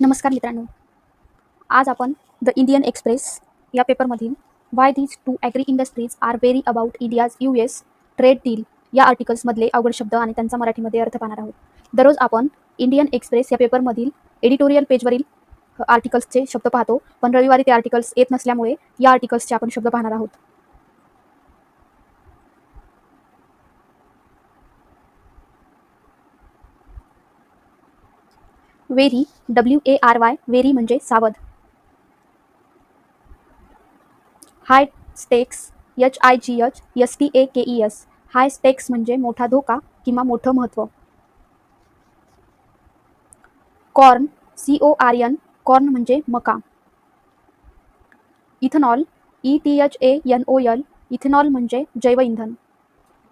नमस्कार मित्रांनो. आज आपण द इंडियन एक्सप्रेस या पेपरमधील why these two agri industries are wary about India's U S trade deal या आर्टिकल्समधले अवघड शब्द आणि त्यांचा मराठीमध्ये अर्थ पाहणार आहोत. दररोज आपण इंडियन एक्सप्रेस या पेपरमधील एडिटोरियल पेजवरील आर्टिकल्सचे शब्द पाहतो. पण रविवारी ते आर्टिकल्स येत नसल्यामुळे या आर्टिकल्सचे आपण शब्द पाहणार आहोत. Wary W A R Y wary म्हणजे सावध. High stakes H I G H S T A K E S high stakes म्हणजे मोठा धोका किंवा मोठं महत्त्व corn C O R N corn म्हणजे मका. Ethanol E T H A N O L ethanol म्हणजे जैव इंधन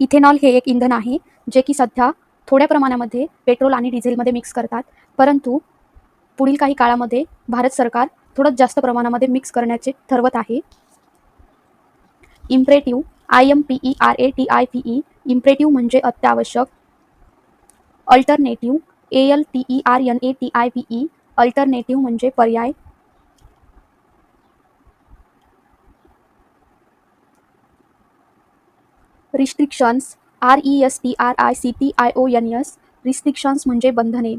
इथेनॉल हे एक इंधन आहे जे की सध्या थोड्या प्रमाणामध्ये पेट्रोल आणि डिझेलमध्ये मिक्स करतात. परंतु पुढील काही काळामध्ये भारत सरकार थोडं जास्त प्रमाणामध्ये मिक्स करण्याचे ठरवत आहे. Imperative I M P E R A T I P E imperative म्हणजे अत्यावश्यक. Alternative A L T E R N A T I P E alternative म्हणजे पर्याय. Restrictions R E S T R I C T I O N S restrictions म्हणजे बंधने.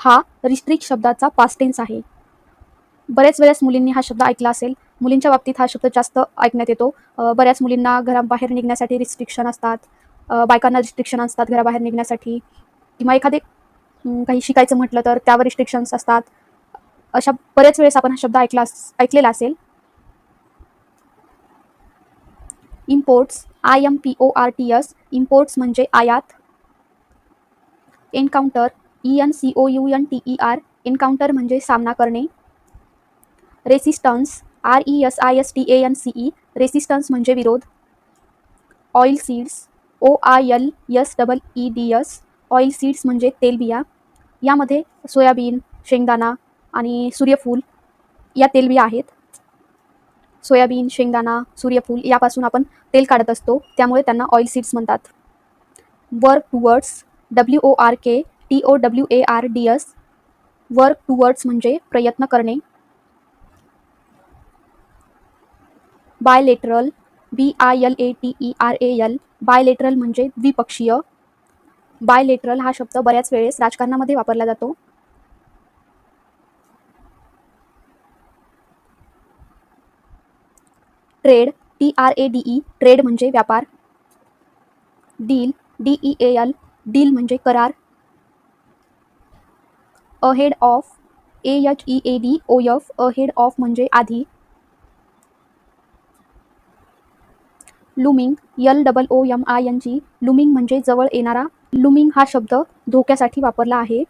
हा restrict शब्दाचा past tense आहे. बऱ्याच वेळेस मुलींनी हा शब्द ऐकला असेल. मुलींच्या बाबतीत हा शब्द जास्त ऐकण्यात येतो. बऱ्याच मुलींना घराबाहेर निघण्यासाठी रिस्ट्रिक्शन असतात. बायकांना रिस्ट्रिक्शन असतात घराबाहेर निघण्यासाठी. किंवा एखादे काही शिकायचं म्हटलं तर त्यावर रिस्ट्रिक्शन्स असतात. अशा बऱ्याच वेळेस आपण हा शब्द ऐकला ऐकलेला असेल. Imports I M P O R T S imports म्हणजे आयात. Encounter E N C O U N T E R encounter म्हणजे सामना करणे. Resistance R E S I S T A N C E resistance म्हणजे विरोध. Oil seeds O I L S double E D S oil seeds म्हणजे तेलबिया यामध्ये soybean शेंगदाणा आणि सूर्यफूल या तेलबिया आहेत. सोयाबीन शेंगदाणा सूर्यफूल यापासून आपण तेल काढत असतो. त्यामुळे त्यांना ऑइल सीड्स म्हणतात. Work towards W O R K T O W A R D S work towards म्हणजे प्रयत्न करणे. Bilateral B I L A T E R A L bilateral म्हणजे द्विपक्षीय. बायलेटरल हा शब्द बऱ्याच वेळेस राजकारणामध्ये वापरला जातो. Trade T R A D E trade म्हणजे व्यापार. Deal D E A L deal म्हणजे करार. Ahead of A H E A D O F ahead of म्हणजे आधी. Looming L double O M I N G looming म्हणजे जवळ येणारा. Looming हा शब्द धोक्यासाठी वापरला आहे.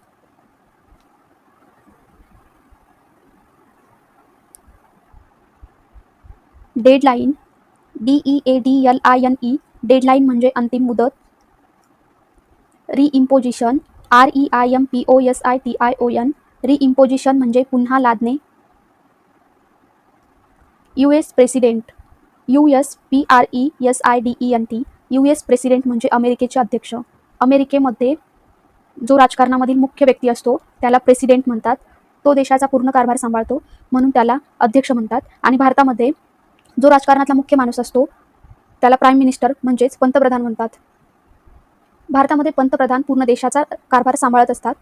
Deadline D E A D L I N E deadline म्हणजे अंतिम मुदत. Reimposition R E I M P O S I T I O N reimposition म्हणजे पुन्हा लादणे. U S president U S P R E S I D E N T U S president म्हणजे अमेरिकेचे अध्यक्ष. अमेरिकेमध्ये जो राजकारणामधील मुख्य व्यक्ती असतो त्याला प्रेसिडेंट म्हणतात. तो देशाचा पूर्ण कारभार सांभाळतो म्हणून त्याला अध्यक्ष म्हणतात. आणि भारतामध्ये जो राजकारणातला मुख्य माणूस असतो त्याला प्राईम मिनिस्टर म्हणजेच पंतप्रधान म्हणतात. भारतामध्ये पंतप्रधान पूर्ण देशाचा कारभार सांभाळत असतात.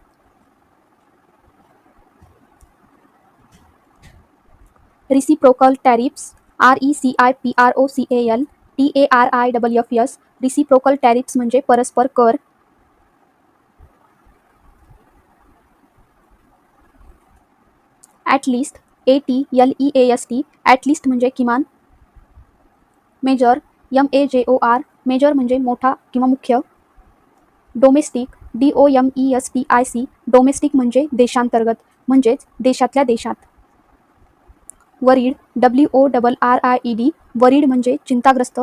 Reciprocal tariffs R E C I P R O C A L T A R I double F S reciprocal tariffs म्हणजे परस्पर कर. At least A T L E A S T at least म्हणजे किमान. Major M ए जे O R major म्हणजे मोठा किंवा मुख्य. Domestic D O M E S T I C domestic म्हणजे देशांतर्गत म्हणजेच देशातल्या देशात. Worried W O double R I E D worried म्हणजे चिंताग्रस्त.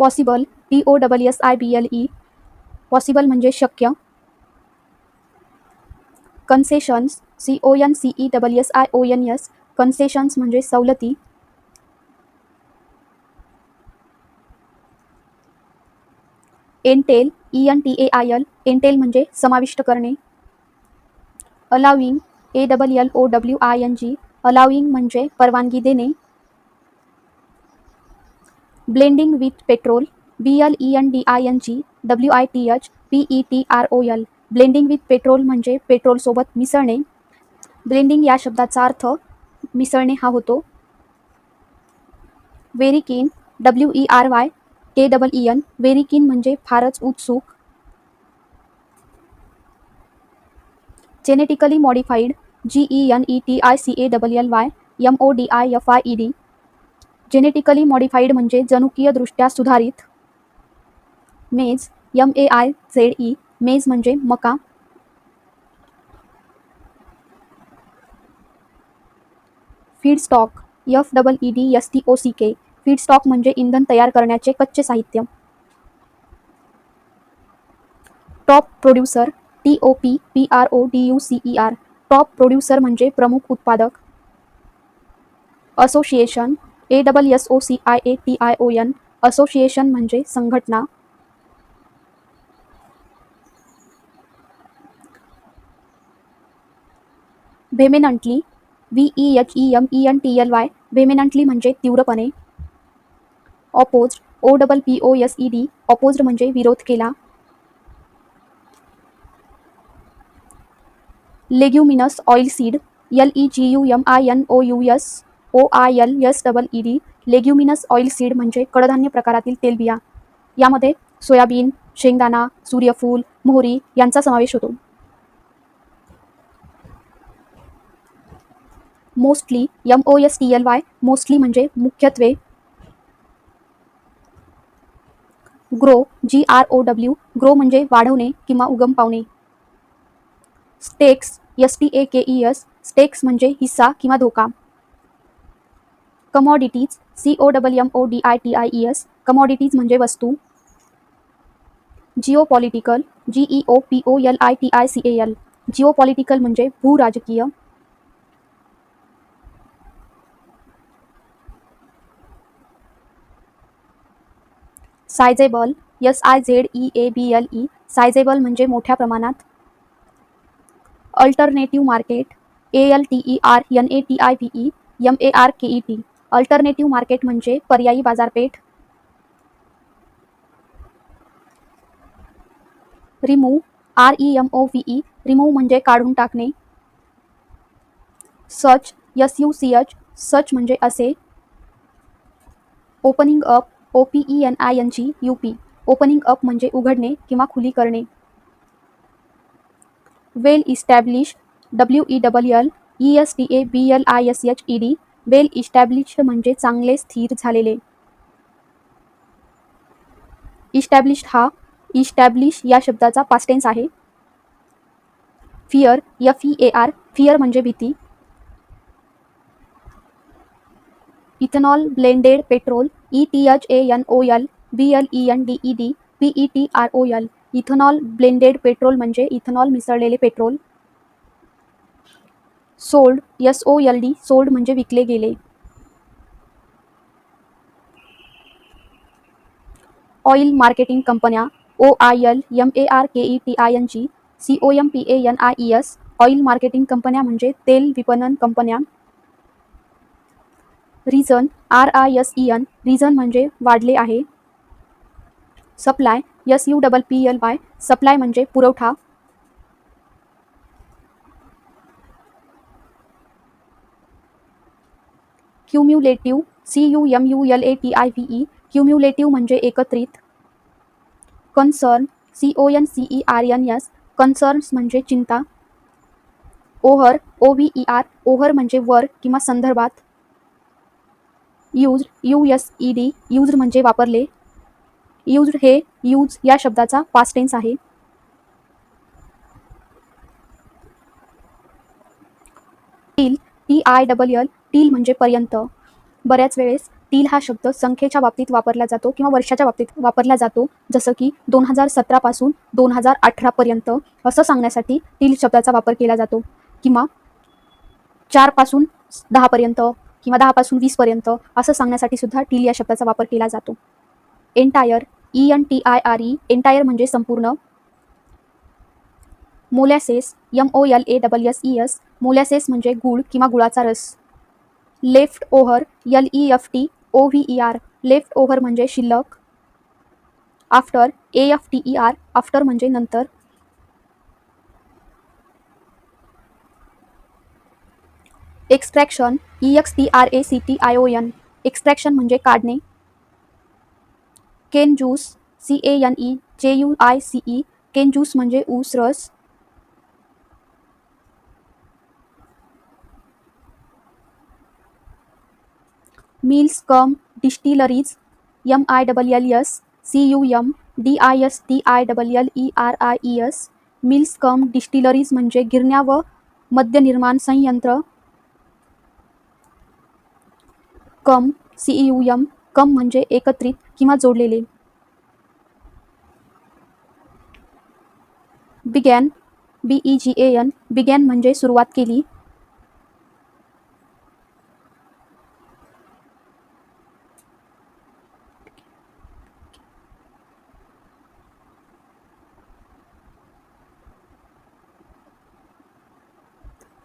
Possible T O double S I B L E possible म्हणजे शक्य. Concessions C O N C E double S I O N S concessions म्हणजे सवलती. Entail E N T A I L entail म्हणजे समाविष्ट करणे. Allowing A double L O W I N G allowing म्हणजे परवानगी देणे. Blending with petrol B L E N D I N G W I T H P E T R O L blending with petrol म्हणजे पेट्रोलसोबत मिसळणे. Blending या शब्दाचा अर्थ मिसळणे हा होतो. Very keen W E R Y K double E N very keen म्हणजे फारच उत्सुक. Genetically modified G E N E T I C A double L Y M O D I F I E D genetically modified म्हणजे जनुकीयदृष्ट्या सुधारित. Maize M A I Z E maize म्हणजे मका. Feedstock F double E D S T O C K feedstock म्हणजे इंधन तयार करण्याचे कच्चे साहित्य. Top producer T O P P R O D U C E R top producer म्हणजे प्रमुख उत्पादक. Association A double S O C I A T I O N association म्हणजे संघटना. Vehemently V E H E M E N T L Y vehemently म्हणजे तीव्रपणे. Opposed O double P O S E D opposed म्हणजे विरोध केला. Leguminous oil seed L E G U M I N O U S O I L S double E D leguminous oil seed म्हणजे कडधान्य प्रकारातील तेलबिया. यामध्ये soybean शेंगदाणा सूर्यफूल मोहरी यांचा समावेश होतो. Mostly M O S T L Y mostly म्हणजे मुख्यत्वे grow G R O W grow म्हणजे वाढवणे किंवा उगम पावणे. Stakes S T A K E S stakes म्हणजे हिस्सा किंवा धोका. Commodities C O double M O D I T I E S commodities म्हणजे वस्तू. Geopolitical G E O P O L I T I C L geopolitical म्हणजे भू sizeable S I Z E A B L E. Sizeable म्हणजे मोठ्या प्रमाणात alternative market A L T E R N A T I V E M A R K E T alternative market म्हणजे पर्यायी बाजारपेठ. Remove R E M O V E remove म्हणजे काढून टाकणे. Such S U C H such म्हणजे असे. Opening up O P E N I N G U P opening up म्हणजे उघडणे किंवा खुली करणे. Well establish W E double L E S T A B L I S H E D well establish म्हणजे चांगले स्थिर झालेले. Establish हा इस्टॅब्लिश या शब्दाचा पास्टेन्स आहे. Fear F E A R fear म्हणजे भीती. Ethanol blended petrol E T H A N O L B L E N D E D P E T R O L ethanol blended petrol म्हणजे ethanol मिसळलेले petrol. Sold S O L D sold म्हणजे विकले गेले. Oil marketing कंपन्या O I L M A R K E T I N G C O M P A N I E S oil marketing कंपन्या म्हणजे तेल विपणन कंपन्या. Risen R I S E N risen म्हणजे वाढले आहे. Supply S U double P L Y supply म्हणजे पुरवठा. Cumulative C U M U L A T I V E cumulative म्हणजे एकत्रित. Concern C O N C E R N S concerns म्हणजे चिंता. ओहर ओ व्ही ई आर ओहर म्हणजे वर किंवा संदर्भात. Use U S E D use म्हणजे वापरले. यूज्ड हे यूज या शब्दाचा पास्ट टेन्स आहे. Till T I double L till म्हणजे पर्यंत. बऱ्याच वेळेस टील हा शब्द संख्येच्या बाबतीत वापरला जातो किंवा वर्षाच्या बाबतीत वापरला जातो जसं की दोन हजार सतरापासून दोन हजार अठरापर्यंत असं सांगण्यासाठी टील शब्दाचा वापर केला जातो. किंवा चारपासून दहापर्यंत किंवा दहापासून वीसपर्यंत असं सांगण्यासाठी सुद्धा टील या शब्दाचा वापर केला जातो. Entire E N T I R E entire म्हणजे संपूर्ण. Molasses M O L A double S E S molasses म्हणजे गुळ किंवा गुळाचा रस. Left over L E F T O V E R left over म्हणजे शिल्लक. After A F T E R after म्हणजे नंतर. Extraction E X T R A C T I O N extraction म्हणजे काढणे. Cane juice C A N E J U I C E cane juice म्हणजे ऊस, रस. Mills cum distilleries M I double L S C U M D I S T I double L E R I E S mills cum distilleries म्हणजे गिरण्या व मद्यनिर्माण संयंत्र. Cum C U M cum म्हणजे एकत्रित किंवा जोडलेले. Began B E G A N began म्हणजे सुरुवात केली.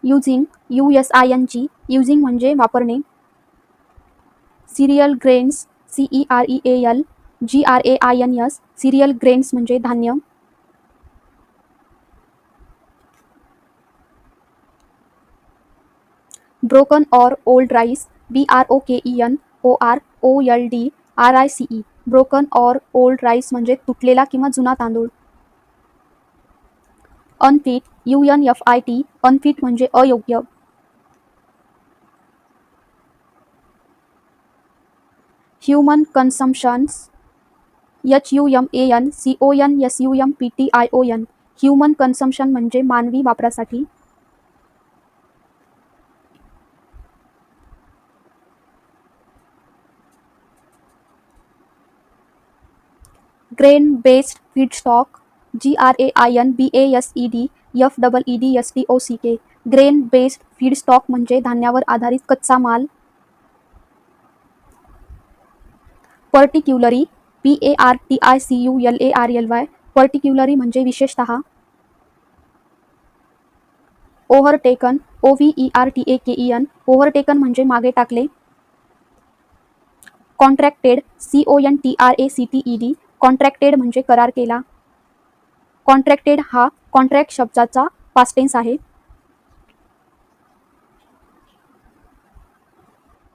Using U S I N G using म्हणजे वापरणे. Cereal grains C E R E A L G R A I N S cereal grains म्हणजे धान्य. Broken or old rice B R O K E N O R O L D R I C E broken or old rice म्हणजे तुटलेला किंवा जुना तांदूळ. Unfit U N F I T unfit म्हणजे अयोग्य. Human consumptions H U M A N C O N S U M P T I O N human consumption म्हणजे मानवी वापरासाठी. Grain based feedstock G R A I N B A S E D F double E D S T O C K grain based feedstock म्हणजे धान्यावर आधारित कच्चा माल. Particularly P A R T I C U L A R L Y particularly म्हणजे विशेषतः overtaken O V E R T A K E N overtaken म्हणजे मागे टाकले. Contracted C O N T R A C T E D contracted म्हणजे करार केला. Contracted हा contract शब्दाचा पास्टेन्स आहे.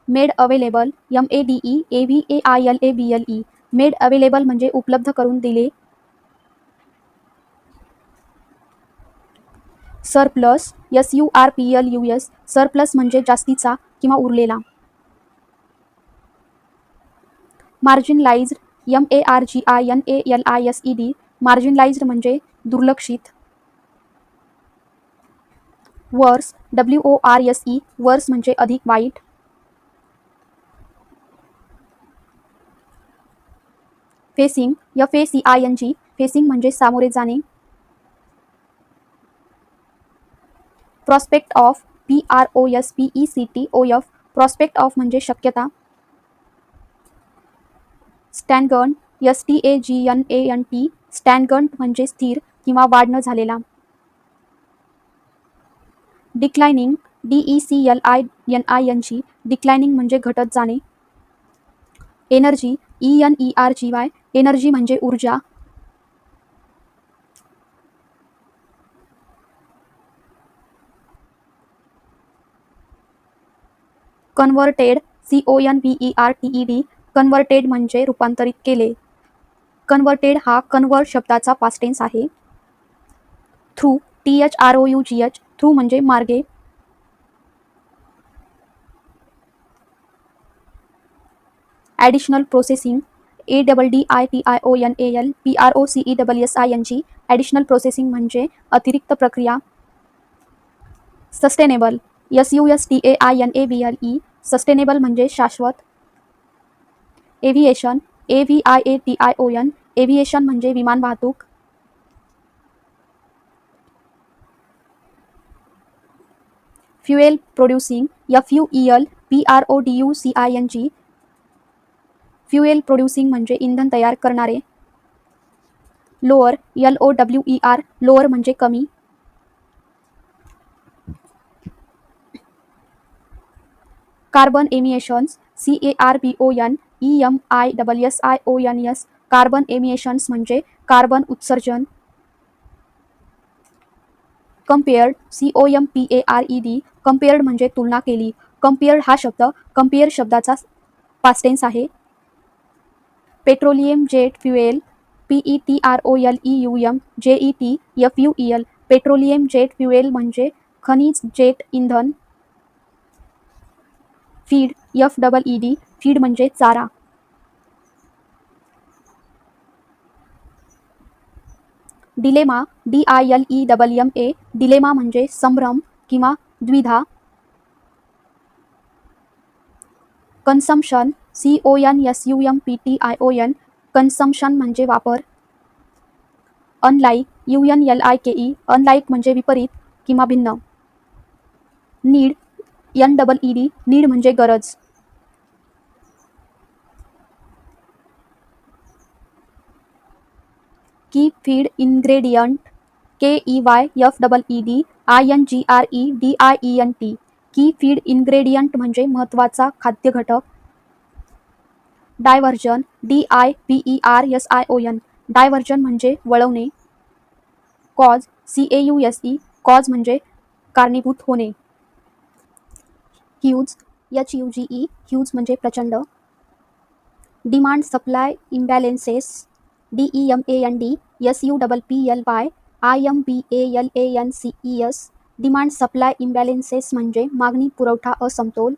Made available M A D E A V A I L A B L E. Made available म्हणजे उपलब्ध करून दिले. Surplus S U R P L U S surplus म्हणजे जास्तीचा किंवा उरलेला. Marginalised M A R G I N A L I S E D marginalised म्हणजे दुर्लक्षित. Worse W O R S E worse म्हणजे अधिक वाईट. Facing F A C I N G facing म्हणजे सामोरे जाणे. Prospect of P R O S P E C T O F prospect of म्हणजे शक्यता. Stagnant S T A G N A N T stagnant म्हणजे स्थिर किंवा वाढ न झालेला. Declining D E C L I N I N G declining म्हणजे घटत जाणे. Energy E N E R G Y energy म्हणजे ऊर्जा. Converted C O N B E R T E D converted म्हणजे रूपांतरित केले. कन्व्हर्टेड हा convert शब्दाचा पास्टेन्स आहे. Through T H R O U G H through म्हणजे मार्गे. Additional processing A double D I T I O N A L P R O C E double S I N G additional processing म्हणजे अतिरिक्त प्रक्रिया sustainable S U S T A I N A B L E sustainable म्हणजे शाश्वत aviation A V I A T I O N aviation म्हणजे विमान वाहतूक fuel producing F U E L P R O D U C I N G fuel producing म्हणजे इंधन तयार करणारे. Lower L O W E R lower म्हणजे कमी. Carbon emissions C A R B O N E M I double S I O N S. Carbon emissions म्हणजे carbon उत्सर्जन. Compared C O M P A R E D compared म्हणजे तुलना केली. Compared हा शब्द compare शब्दाचा past tense आहे. Petroleum jet fuel P E T R O L E U M J E T F U E L petroleum jet fuel म्हणजे खनिज jet इंधन feed F double E D feed म्हणजे चारा. Dilemma D I L E double M A dilemma म्हणजे संभ्रम किंवा द्विधा. Consumption C O N S U M P T I O N consumption म्हणजे वापर. Unlike U N L I K E unlike म्हणजे विपरीत किंवा भिन्न. Need N double E D need म्हणजे गरज. Key feed ingredient K E Y F double E D I N G R E D I E N T key feed ingredient म्हणजे महत्त्वाचा खाद्य घटक diversion D I P E R S I O N diversion म्हणजे वळवणे. Cause C A U S E cause म्हणजे कारणीभूत होणे. Huge H U G E huge म्हणजे प्रचंड. Demand supply imbalances D E M A N D S U double P L Y I M B A L A N C E S demand supply imbalances म्हणजे मागणी पुरवठा असमतोल.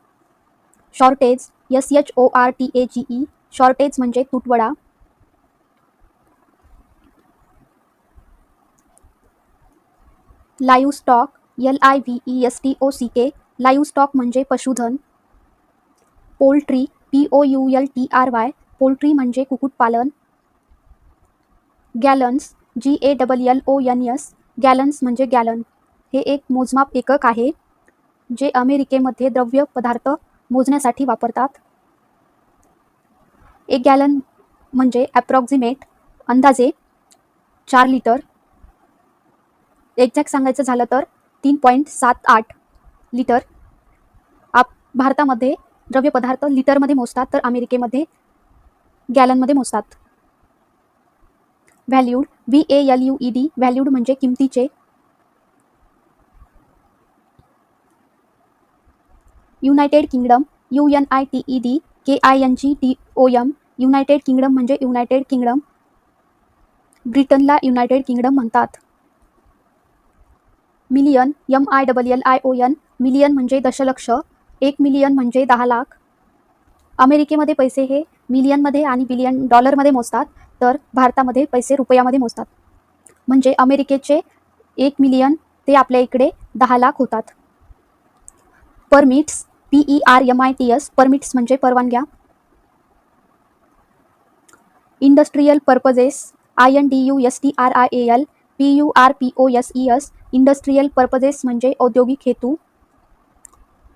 Shortage S H O R T A G E shortage म्हणजे तुटवडा. Livestock L I V E S T O C K livestock म्हणजे पशुधन. Poultry P O U L T R Y poultry म्हणजे कुक्कुटपालन. Gallons G A double L O N S gallons म्हणजे gallon हे एक मोजमाप एकक आहे जे अमेरिकेमध्ये द्रव्य पदार्थ मोजण्यासाठी वापरतात. एक गॅलन म्हणजे ॲप्रॉक्झिमेट अंदाजे चार लिटर एक्झॅक्ट सांगायचं झालं तर तीन पॉईंट सात आठ लिटर आप भारतामध्ये द्रव्यपदार्थ लिटरमध्ये मोजतात तर अमेरिकेमध्ये गॅलनमध्ये मोजतात. Valued V A L U E D valued म्हणजे किमतीचे United Kingdom U N I T E D K I N G D O M United Kingdom म्हणजे युनायटेड किंगडम ब्रिटनला युनायटेड किंगडम म्हणतात. Million M I double L I O N million म्हणजे दशलक्ष एक million म्हणजे दहा लाख. अमेरिकेमध्ये पैसे हे मिलियनमध्ये आणि बिलियन डॉलरमध्ये मोजतात तर भारतामध्ये पैसे रुपयामध्ये मोजतात. म्हणजे अमेरिकेचे एक मिलियन ते आपल्या इकडे दहा लाख होतात. Permits P E R M I T S permits म्हणजे परवानग्या. Industrial purposes I N D U S T R I A L P U R P O S E S industrial purposes म्हणजे औद्योगिक हेतू.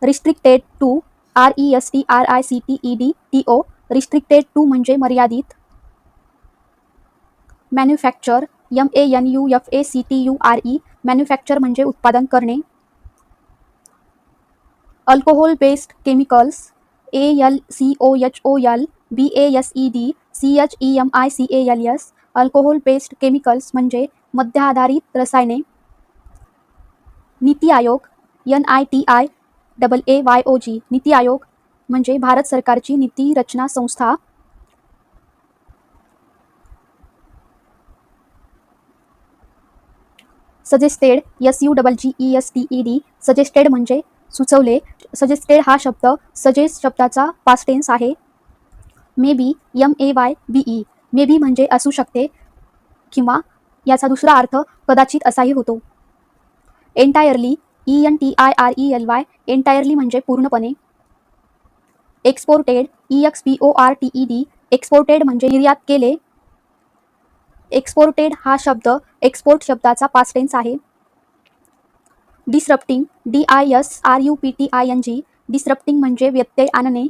Restricted to R E S T R I C T E D T O restricted to म्हणजे मर्यादित. Manufacture M A N U F A C T U R E manufacture म्हणजे उत्पादन करणे. Alcohol based chemicals A L C O H O L B A S E D C H E M I C A L S alcohol based chemicals म्हणजे मध्य आधारित रसायने. NITI Aayog N I T I double A Y O G NITI Aayog म्हणजे भारत सरकारची नीती रचना संस्था. Suggested S U double G E S T E D suggested म्हणजे सुचवले. सजेस्टेड हा शब्द सजेस्ट शब्दाचा पास्ट टेन्स आहे. May be M A Y B E may be म्हणजे असू शकते किंवा याचा दुसरा अर्थ कदाचित असाही होतो. Entirely E N T I R E L Y entirely म्हणजे पूर्णपणे. Exported E X P O R T E D exported म्हणजे निर्यात केले. एक्सपोर्टेड हा शब्द एक्सपोर्ट शब्दाचा पास्ट टेन्स आहे. Disrupting D I S R U P T I N G disrupting म्हणजे व्यत्यय आणणे.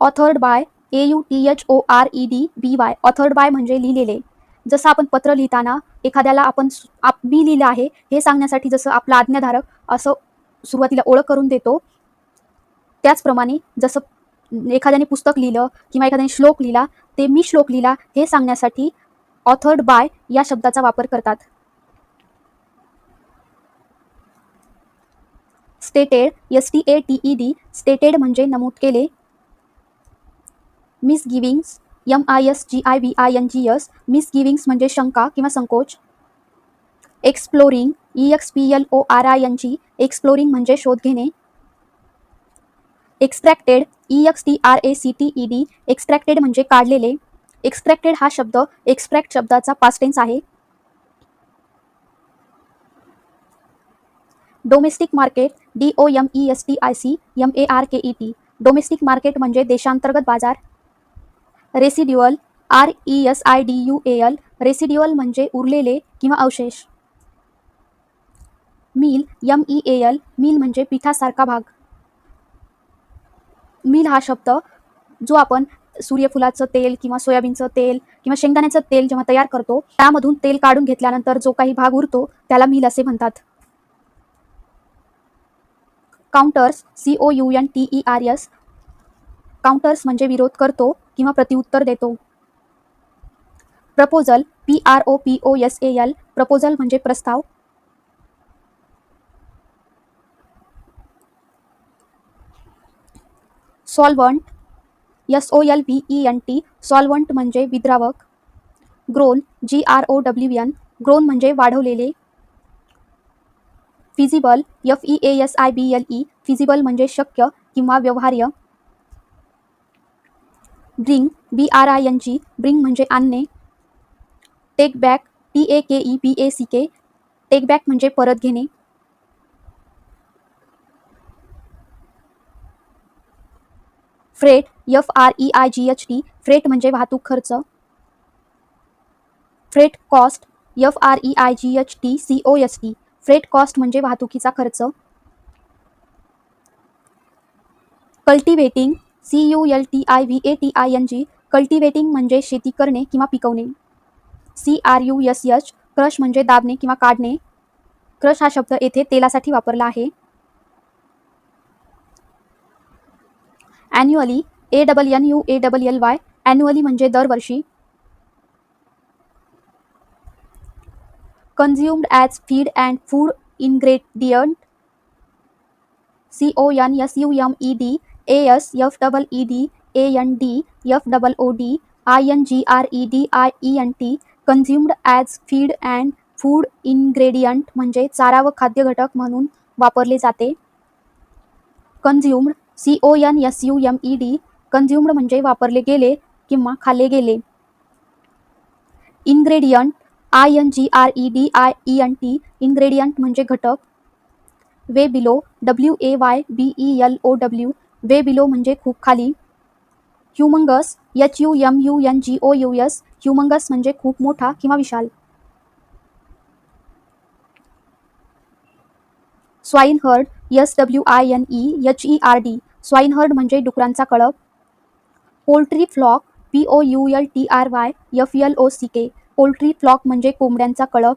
Authored by A U T H O R E D B Y authored by म्हणजे लिहिलेले. जसं आपण पत्र लिहिताना एखाद्याला आपण आप मी लिहिलं आहे हे सांगण्यासाठी जसं आपला आज्ञाधारक असं सुरुवातीला ओळख करून देतो. त्याचप्रमाणे जसं एखाद्याने पुस्तक लिहिलं किंवा एखाद्याने श्लोक लिहिला ते मी श्लोक लिहिला हे सांगण्यासाठी ऑथर्ड बाय या शब्दाचा वापर करतात. Stated S T A T E D stated म्हणजे नमूद केले. Misgivings M I S G I V I N G S misgivings म्हणजे शंका किंवा संकोच. Exploring E X P L O R I N G exploring म्हणजे शोध घेणे. Extracted E X T R A C T E D extracted म्हणजे काढलेले. Extracted हा शब्द एक्स्ट्रॅक्ट शब्दाचा पास्टेन्स आहे. Domestic market D O M E S T I C M A R K E T domestic market म्हणजे देशांतर्गत बाजार. Residual R E S I D U A L residual म्हणजे उरलेले किंवा अवशेष. Meal M E A L meal म्हणजे पिठासारखा भाग. मिल हा शब्द जो आपण सूर्यफुलाचं तेल किंवा सोयाबीनचं तेल किंवा शेंगदाण्याचं तेल जेव्हा तयार करतो त्यामधून तेल काढून घेतल्यानंतर जो काही भाग उरतो त्याला मिल असे म्हणतात. Counters C O U N T E R S counters म्हणजे विरोध करतो किंवा प्रतिउत्तर देतो. Proposal P R O P O S A L proposal म्हणजे प्रस्ताव. Solvent S O L V E N T solvent म्हणजे विद्रावक. Grown G R O W N grown म्हणजे वाढवलेले. Feasible F E A S I B L E feasible म्हणजे शक्य किंवा व्यवहार्य. Bring B R I N G bring म्हणजे आणणे. Take back T A K E B A C K take back म्हणजे परत घेणे. Freight F R E I G H T freight म्हणजे वाहतूक खर्च. Freight cost F R E I G H T C O S T freight cost म्हणजे वाहतुकीचा खर्च. Cultivating C U L T I V A T I N G cultivating म्हणजे शेती करणे किंवा पिकवणे. C R U S H crush म्हणजे दाबणे किंवा काढणे. क्रश हा शब्द येथे तेलासाठी वापरला आहे. Annually A double N U A double L Y annually म्हणजे दरवर्षी. Consumed as feed and food ingredient C O N S U M E D A S F double E D A N D F double O D I N G R E D I E N T consumed as feed and food ingredient म्हणजे चारा व खाद्य घटक म्हणून वापरले जाते. Consumed C O N S U M E D consumed म्हणजे वापरले गेले किंवा खाल्ले गेले. Ingredient I N G R E D I E N T ingredient म्हणजे घटक. Way below W A Y B E L O W way below म्हणजे खूप खाली. Humongous H U M U N G O U S humongous म्हणजे खूप मोठा किंवा विशाल. Swine herd S W I N E H E R D swineherd म्हणजे डुकरांचा कळप. Poultry flock P O U L T R Y F L O C K poultry flock म्हणजे कोंबड्यांचा कळप.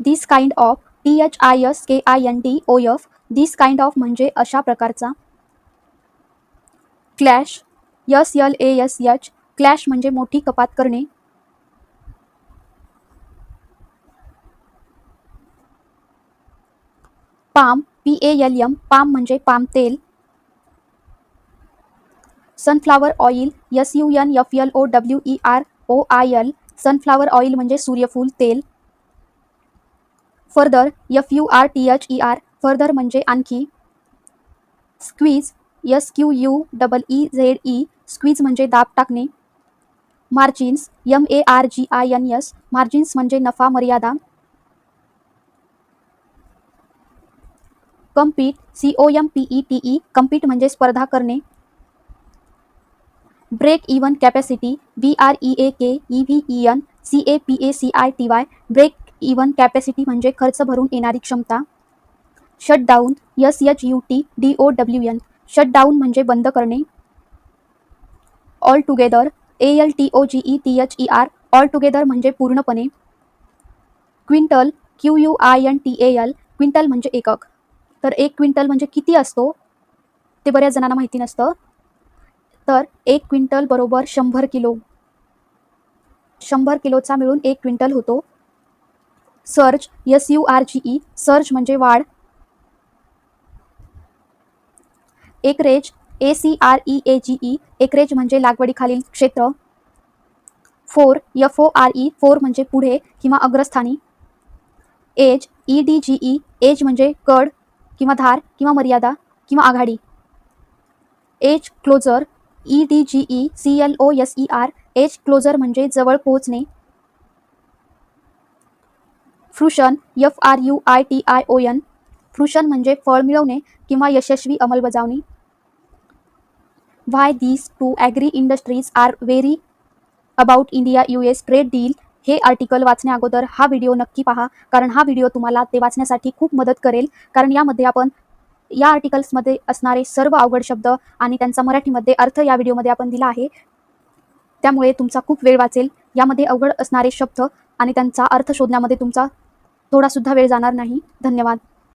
This kind of T H I S K I N D O F this kind of म्हणजे अशा प्रकारचा. Slash S L A S H slash म्हणजे मोठी कपात करणे. Palm, P A L M palm म्हणजे पाम तेल. Sunflower oil, S U N F L O W E R O I L. Sunflower oil म्हणजे सूर्यफूल तेल. Further, F U R T H E R. Further म्हणजे आणखी. Squeeze, S Q U double E Z E. Squeeze म्हणजे दाब टाकणे. Margins, M A R G I N S. Margins म्हणजे नफा मर्यादा. Compete C O M P E T E compete म्हणजे स्पर्धा करणे. Break even capacity B R E A K E V E N C A P A C I T Y break even capacity म्हणजे खर्च भरून येणारी क्षमता. Shutdown S H U T D O W N shutdown म्हणजे बंद करणे. Altogether A L T O G E T H E R altogether म्हणजे पूर्णपणे. Quintal Q U I N T A L quintal म्हणजे एकक. तर एक quintal म्हणजे किती असतो? ते बऱ्याच जणांना माहिती नसतं. तर एक क्विंटल बरोबर शंभर किलो शंभर किलोचा मिळून एक क्विंटल होतो. Surge S U R G E surge म्हणजे वाढ. Acreage A C R E A G E acreage म्हणजे लागवडीखालील क्षेत्र. Fore F O R E fore म्हणजे पुढे किंवा अग्रस्थानी. Edge E D G E edge म्हणजे कड. किंवा धार किंवा मर्यादा किंवा आघाडी. Edge closer E D G E C L O S E R edge closer म्हणजे जवळ पोहोचणे. Fruition F R U I T I O N fruition म्हणजे फळ मिळवणे किंवा यशस्वी अंमलबजावणी. Why these two agri industries are worried about India U S trade deal हे आर्टिकल वाचण्या अगोदर हा व्हिडिओ नक्की पहा कारण हा व्हिडिओ तुम्हाला ते वाचण्यासाठी खूप मदत करेल. कारण यामध्ये आपण या आर्टिकल्समध्ये असणारे सर्व अवघड शब्द आणि त्यांचा मराठीमध्ये अर्थ या व्हिडिओमध्ये आपण दिला आहे. त्यामुळे तुमचा खूप वेळ वाचेल. यामध्ये अवघड असणारे शब्द आणि त्यांचा अर्थ शोधण्यामध्ये तुमचा थोडासुद्धा वेळ जाणार नाही. धन्यवाद.